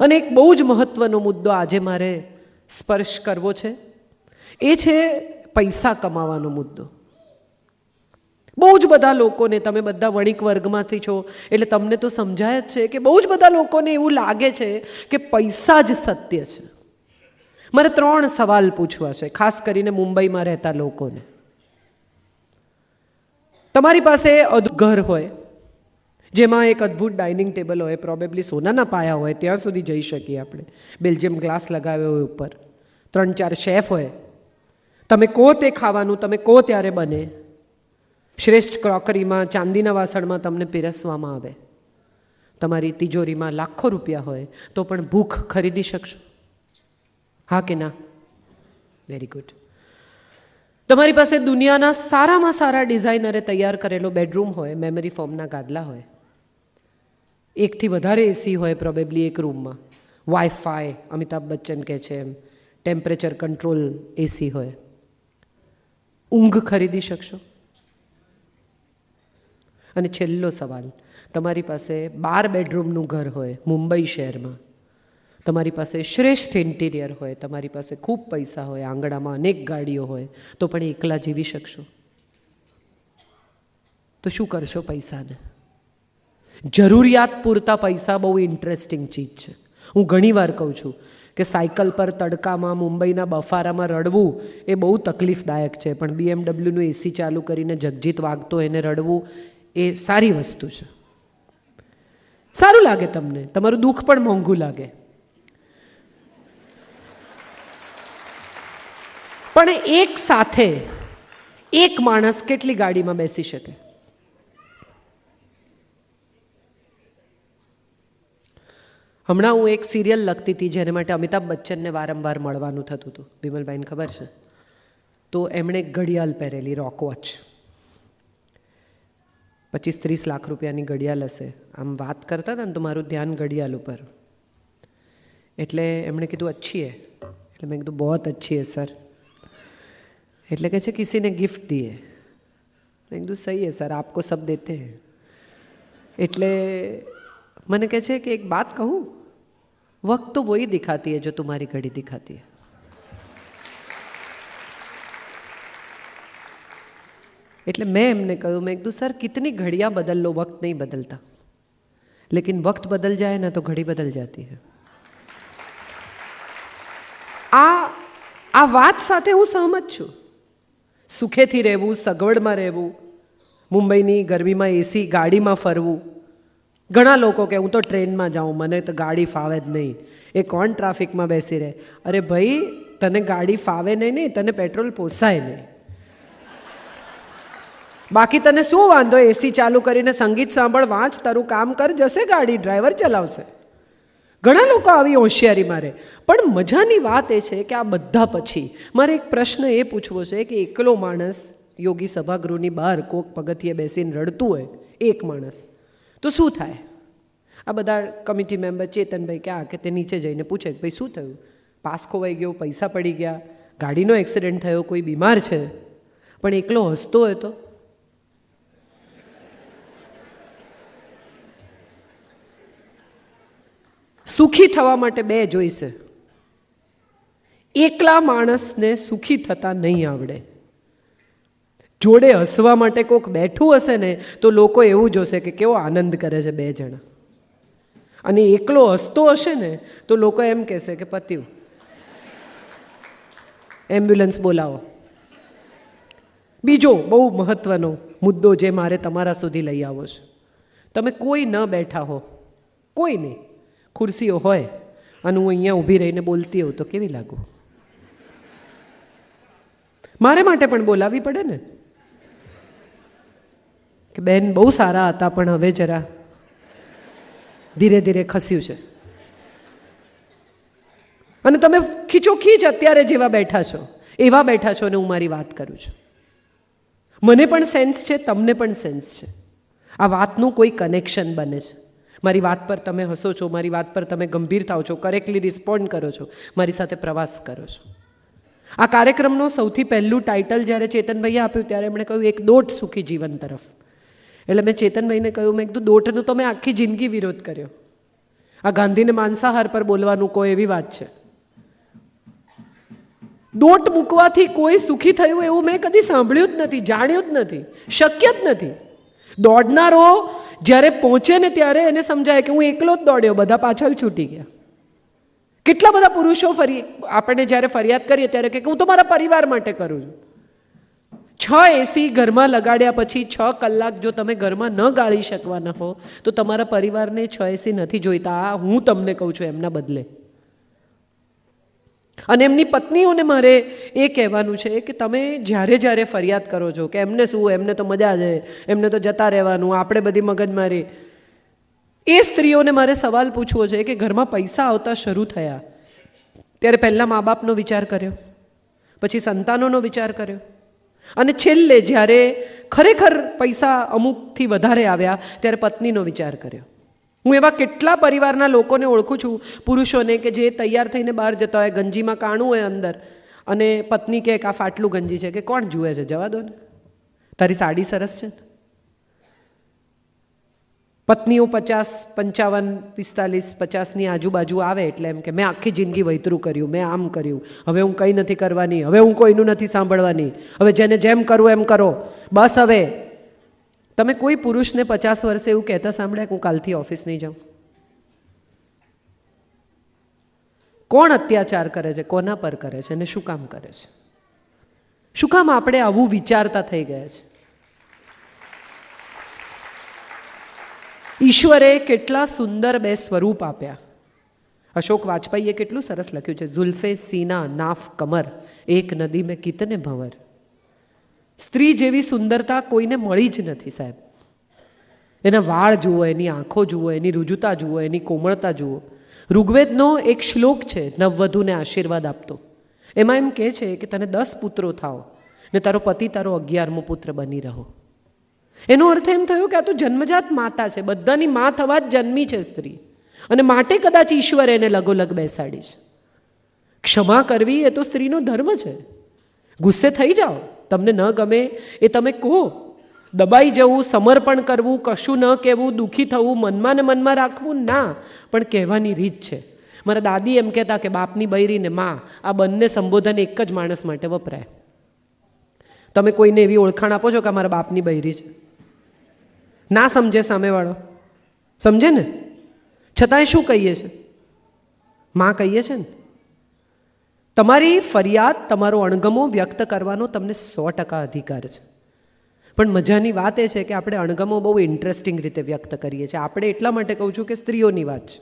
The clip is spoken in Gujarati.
અને એક બહુ જ મહત્વનો મુદ્દો આજે મારે સ્પર્શ કરવો છે. એ છે પૈસા કમાવાનો મુદ્દો. બહુ જ બધા લોકોને તમે બધા વણિક વર્ગમાંથી છો, એટલે તમને તો સમજાય જ છે કે બહુ જ બધા લોકોને એવું લાગે છે કે પૈસા જ સત્ય છે. મારે ત્રણ સવાલ પૂછવા છે, ખાસ કરીને મુંબઈમાં રહેતા લોકોને. તમારી પાસે ઘર હોય જેમાં એક અદ્ભુત ડાઇનિંગ ટેબલ હોય પ્રોબેબલી સોનાના પાયા હોય, ત્યાં સુધી જઈ શકીએ આપણે. બેલ્જિયમ ગ્લાસ લગાવ્યો હોય ઉપર. ત્રણ ચાર શેફ હોય. તમે કહો તે ખાવાનું, તમે કહો ત્યારે બને. શ્રેષ્ઠ ક્રોકરીમાં ચાંદીના વાસણમાં તમને પીરસવામાં આવે. તમારી તિજોરીમાં લાખો રૂપિયા હોય, તો પણ ભૂખ ખરીદી શકશો. હા કે ના? વેરી ગુડ તમારી પાસે દુનિયાના સારામાં સારા ડિઝાઇનરે તૈયાર કરેલો બેડરૂમ હોય મેમરી ફોર્મના ગાદલા હોય એકથી વધારે એસી હોય પ્રોબેબલી એક રૂમમાં વાઈફાઈ અમિતાભ બચ્ચન કહે છે એમ. ટેમ્પરેચર કંટ્રોલ એસી હોય. ઊંઘ ખરીદી શકશો? અને છેલ્લો સવાલ, તમારી પાસે બાર બેડરૂમનું ઘર હોય, મુંબઈ શહેરમાં. તમારી પાસે શ્રેષ્ઠ ઇન્ટિરિયર હોય, તમારી પાસે ખૂબ પૈસા હોય, આંગણામાં અનેક ગાડીઓ હોય, તો પણ એકલા જીવી શકશો? તો શું કરશો પૈસાને? જરૂરિયાત પૂરતા પૈસા બહુ ઇન્ટરેસ્ટિંગ ચીજ છે. હું ઘણીવાર કહું છું કે સાયકલ પર તડકામાં, મુંબઈના બફારામાં રડવું એ બહુ તકલીફદાયક છે, પણ બીએમડબલ્યુનું એસી ચાલુ કરીને જગજીત વાગતો એને રડવું એ સારી વસ્તુ છે. સારું લાગે તમને? તમારું દુઃખ પણ મોંઘું લાગે. પણ એક સાથે એક માણસ કેટલી ગાડીમાં બેસી શકે? હમણાં હું એક સિરિયલ લખતી હતી જેને માટે અમિતાભ બચ્ચનને વારંવાર મળવાનું થતું હતું. વિમલભાઈને ખબર છે? તો એમણે ઘડિયાળ પહેરેલી રોક વોચ પચીસ ત્રીસ લાખ રૂપિયાની ઘડિયાળ હશે. આમ વાત કરતા હતા ને તો મારું ધ્યાન ઘડિયાળ ઉપર. એટલે એમણે કીધું, અચ્છી હે. એટલે મેં કીધું બહુ અચ્છી હે, સર. એટલે કહે છે, કિસીને ગિફ્ટ દીએ. મેં કીધું, સહી હે, સર, આપકો સબ દેતે હૈ. એટલે મને કહે છે કે એક બાત કહું? वक्त तो वही दिखाती है जो तुम्हारी घड़ी दिखाती है એટલે મેં એમને કહ્યું મેં કીધું સર કિતની ઘડિયા બદલ લો વક્ત નહીં બદલતા લેકિન વક્ત બદલ જાય ને તો ઘડી બદલ જાતી હે આ આ વાત સાથે હું સહમત છું સુખેથી રહેવું સગવડમાં રહેવું મુંબઈની ગરમીમાં એસી ગાડીમાં ફરવું ઘણા લોકો કે હું તો ટ્રેનમાં જાઉં, મને તો ગાડી ફાવે જ નહીં. એ કોણ ટ્રાફિકમાં બેસી રહે? અરે ભાઈ, તને ગાડી ફાવે નહીં નહીં, તને પેટ્રોલ પોસાય નહીં બાકી તને શું વાંધો? એસી ચાલુ કરીને સંગીત સાંભળ, વાંચ, તારું કામ કર, જશે ગાડી, ડ્રાઈવર ચલાવશે. ઘણા લોકો આવી હોશિયારી મારે. પણ મજાની વાત એ છે કે આ બધા પછી મારે એક પ્રશ્ન એ પૂછવો છે કે એકલો માણસ યોગી સભાગૃહની બહાર કોક પગથિયે બેસીને રડતું હોય, એક માણસ. તો શું થાય? આ બધા કમિટી મેમ્બર ચેતનભાઈ કે આ કે તે નીચે જઈને પૂછે કે ભાઈ શું થયું? પાસ ખોવાઈ ગયો, પૈસા પડી ગયા, ગાડીનો એક્સિડન્ટ થયો, કોઈ બીમાર છે? પણ એકલો હસતો હોય તો? સુખી થવા માટે બે જોઈશે. એકલા માણસને સુખી થતા નહીં આવડે. જોડે હસવા માટે કોક બેઠું હશે ને, તો લોકો એવું જોશે કે કેવો આનંદ કરે છે બે જણા. અને એકલો હસતો હશે ને, તો લોકો એમ કહેશે કે પત્યું એમ્બ્યુલન્સ બોલાવો. બીજો બહુ મહત્વનો મુદ્દો જે મારે તમારા સુધી લઈ આવો છે. તમે કોઈ ન બેઠા હો, કોઈ નહીં, ખુરશીઓ હોય, અને હું અહીંયા ઊભી રહીને બોલતી હોઉં તો કેવી લાગુ? મારે માટે પણ બોલાવવી પડે ને? કે બેન, બહુ સારા હતા, પણ હવે જરા ધીરે ધીરે ખસ્યું છે. અને તમે ખીચોખીચ અત્યારે જેવા બેઠા છો, એવા બેઠા છો અને હું મારી વાત કરું છું. મને પણ સેન્સ છે, તમને પણ સેન્સ છે. આ વાતનું કોઈ કનેક્શન બને છે. મારી વાત પર તમે હસો છો, મારી વાત પર તમે ગંભીર થાવ છો કરેક્ટલી રિસ્પોન્ડ કરો છો, મારી સાથે પ્રવાસ કરો છો. આ કાર્યક્રમનું સૌથી પહેલું ટાઇટલ જ્યારે ચેતનભાઈએ આપ્યું, ત્યારે એમણે કહ્યું, એક દોટ સુખી જીવન તરફ. એટલે મેં ચેતનભાઈને કહ્યું, મેં કીધું દોટનો તો મેં આખી જિંદગી વિરોધ કર્યો. આ ગાંધીને માંસાહાર પર બોલવાનું કોઈ એવી વાત છે. દોટ મૂકવાથી કોઈ સુખી થયું એવું મેં કદી સાંભળ્યું જ નથી, જાણ્યું જ નથી, શક્ય જ નથી. દોડનારો જ્યારે પહોંચે ને ત્યારે એને સમજાય કે હું એકલો જ દોડ્યો, બધા પાછળ છૂટી ગયા. કેટલા બધા પુરુષો ફરી આપણે જ્યારે ફરિયાદ કરીએ ત્યારે કે હું તો મારા પરિવાર માટે કરું છું. છ એસી ઘરમાં લગાડ્યા પછી છ કલાક જો તમે ઘરમાં ન ગાળી શકવાના હો, તો તમારા પરિવારને છ એસી નથી જોઈતા. આ હું તમને કહું છું એમના બદલે. અને એમની પત્નીઓને મારે એ કહેવાનું છે કે તમે જ્યારે જ્યારે ફરિયાદ કરો છો કે એમને શું, એમને તો મજા છે એમને તો જતા રહેવાનું, આપણે બધી મગજમારી એ સ્ત્રીઓને મારે સવાલ પૂછવો છે કે ઘરમાં પૈસા આવતા શરૂ થયા. ત્યારે પહેલાં મા બાપનો વિચાર કર્યો. પછી સંતાનોનો વિચાર કર્યો. અને છેલ્લે જ્યારે ખરેખર પૈસા અમુકથી વધારે આવ્યા, ત્યારે પત્નીનો વિચાર કર્યો. હું એવા કેટલા પરિવારના લોકોને ઓળખું છું, પુરુષોને કે જે તૈયાર થઈને બહાર જતા હોય, ગંજીમાં કાણું હોય અંદર, અને પત્ની કે આ ફાટલું ગંજી છે, કે કોણ જુએ છે? જવા દો ને. તારી સાડી સરસ છે ને? પત્નીઓ પચાસ, પંચાવન, પિસ્તાલીસ, પચાસની આજુબાજુ આવે એટલે એમ કે મેં આખી જિંદગી વૈતરું કર્યું, મેં આમ કર્યું. હવે હું કંઈ નથી કરવાની, હવે હું કોઈનું નથી સાંભળવાની. હવે જેને જેમ કરવું એમ કરો. બસ હવે. તમે કોઈ પુરુષને પચાસ વર્ષે એવું કહેતા સાંભળ્યા કે હું કાલથી ઓફિસ નહીં જાઉં? કોણ અત્યાચાર કરે છે? કોના પર કરે છે? અને શું કામ કરે છે? શું કામ આપણે આવું વિચારતા થઈ ગયા છે? ઈશ્વરે કેટલા સુંદર બે સ્વરૂપ આપ્યા. અશોક વાજપેયીએ કેટલું સરસ લખ્યું છે, ઝુલ્ફે, સીના, નાફ, કમર, એક નદી મેં કિતને ભંવર. સ્ત્રી જેવી સુંદરતા કોઈને મળી જ નથી સાહેબ. એના વાળ જુઓ, એની આંખો જુઓ, એની રુજુતા જુઓ, એની કોમળતા જુઓ. ઋગ્વેદનો એક શ્લોક છે, નવવધુને આશીર્વાદ આપતો. એમાં એમ કહે છે કે તને દસ પુત્રો થાઓ ને તારો પતિ તારો અગિયારમો પુત્ર બની રહો. એનો અર્થ એમ થયો કે આ તો જન્મજાત માતા છે. બધાની મા થવા જ જન્મી છે સ્ત્રી. અને માટે કદાચ ઈશ્વર એને લગોલગ બેસાડી છે. ક્ષમા કરવી એ તો સ્ત્રીનો ધર્મ છે. ગુસ્સે થઈ જાઓ. તમને ન ગમે એ તમે કહો. દબાઈ જવું, સમર્પણ કરવું, કશું ન કહેવું, દુઃખી થવું, મનમાં ને મનમાં રાખવું ના. પણ કહેવાની રીત છે. મારા દાદી એમ કહેતા કે બાપની બૈરી ને મા, આ બંને સંબોધન એક જ માણસ માટે વપરાય. તમે કોઈને એવી ઓળખાણ આપો છો કે મારા બાપની બૈરી છે? ના સમજે સામેવાળો. સમજે ને? છતાંય શું કહીએ છે? માં કહીએ છે ને? તમારી ફરિયાદ, તમારો અણગમો વ્યક્ત કરવાનો તમને સો ટકા અધિકાર છે. પણ મજાની વાત એ છે કે આપણે અણગમો બહુ ઇન્ટરેસ્ટિંગ રીતે વ્યક્ત કરીએ છીએ. આપણે એટલા માટે કહું છું કે સ્ત્રીઓની વાત છે.